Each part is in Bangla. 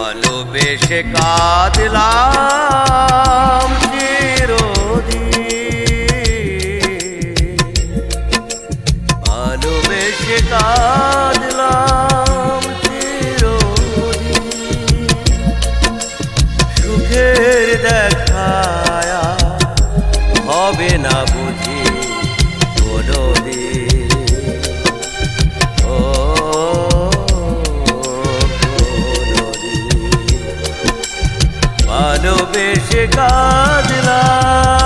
ভালোবেসে কাঁদলাম চিরদিন। ভালোবেসে কাঁদলাম ভালোবেসে কাঁদলাম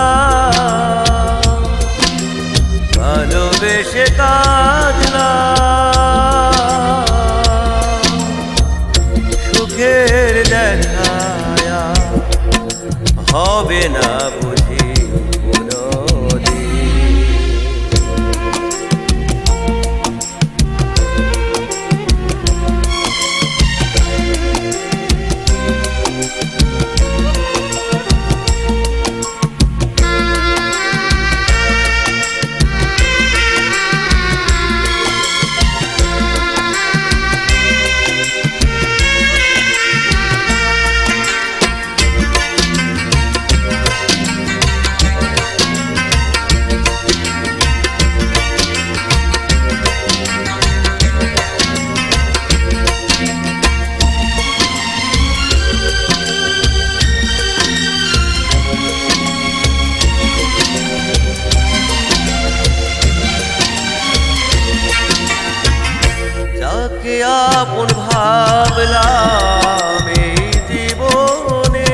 আপন ভাবলাম এই জীবনে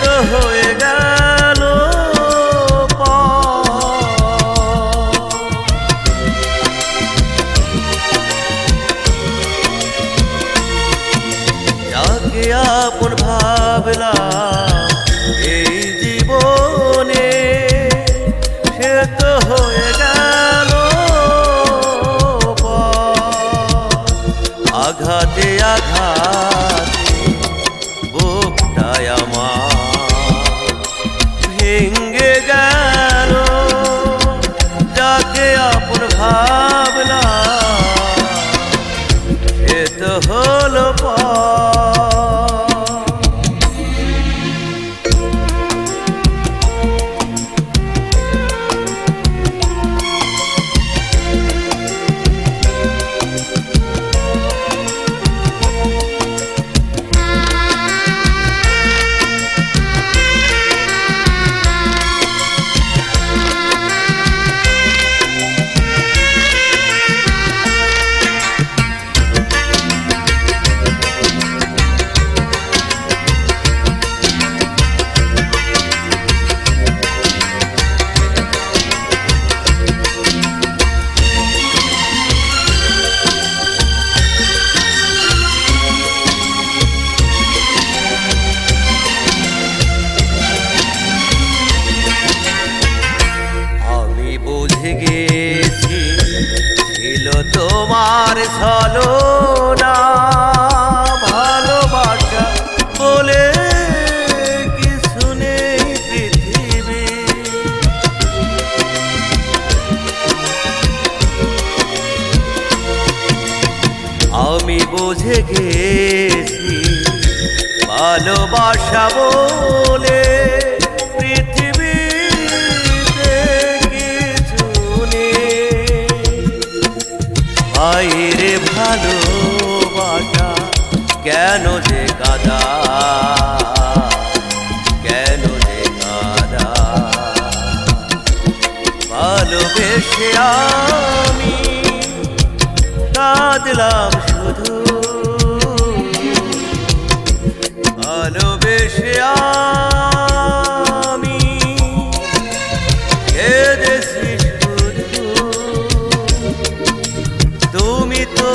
তো হয়ে গেল। যাকে আপন ভাবলাম তোমার ছলনা ভালোবাসা বলে কিছু নেই পৃথিবী? আমি বুঝে গেছি ভালোবাসা বলে ভালোবেসে আমি কাঁদলাম শুধু। ভালোবেসে আমি কেঁদেছি শুধু। তুমি তো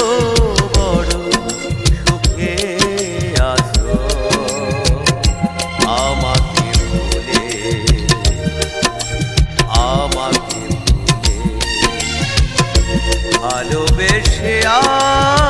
ভালোবেসে আ